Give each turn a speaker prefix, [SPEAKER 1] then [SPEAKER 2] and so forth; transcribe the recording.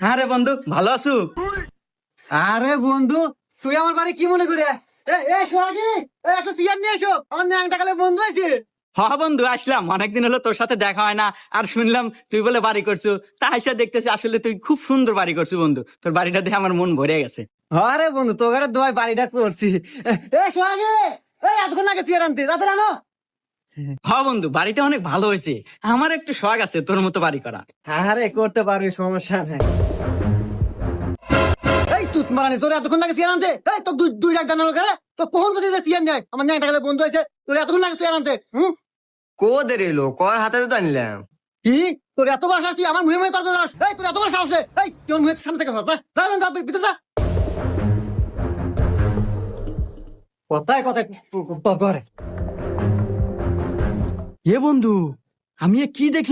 [SPEAKER 1] হ্যাঁ রে বন্ধু ভালো আছো?
[SPEAKER 2] আরে বন্ধু তুই আমার বাড়ি কি মনে করে? এ একটা সিগার নিয়ে এসো। আমার ন্যাংটা কালে বন্ধু আছে
[SPEAKER 1] হ বন্ধু আসলাম। অনেকদিন হলো তোর সাথে দেখা হয় না। আর শুনলাম তুই বলে বাড়ি করছ। তা এসে দেখতেছি আসলে তুই খুব সুন্দর বাড়ি করছ বন্ধু। তোর বাড়িটা দেখে আমার মন ভরে গেছে।
[SPEAKER 2] আরে বন্ধু তোর দোয়াই বাড়িটা করছি। এ, এ সোহাগী এই এতক্ষণ লাগে সিগার আনতে। তাড়াতাড়ি আনো
[SPEAKER 1] হ বন্ধু বাড়িটা অনেক ভালো হয়েছে। আমার একটু শখ আছে তোর মতো বাড়ি করা।
[SPEAKER 2] আরে করতে পারবি সমস্যা নাই। তুত মারানি তোর এতক্ষণ লাগে সিগার আনতে? এই তো দুই দুই লাখ জানালো করে তো কখন তো দিতে সিগার নেয়? আমার ন্যাংটা কালে বন্ধু আছে তোর এতক্ষণ লাগে সিগার আনতে হুম?
[SPEAKER 3] কোদের এলো কর হাতে তো আনলাম।
[SPEAKER 2] কি? তোর এত বড় সাহস তুই আমার মুহে মুহে তর্ক করিস? এই তোর এত বড় সাহস? এই তুই মুহে সামনে থেকে সর যা। যা, যা, যা, ভিতরে যা। কথায় কথায় তর্ক করে।
[SPEAKER 1] এ বন্ধু আমি কি দেখলাম?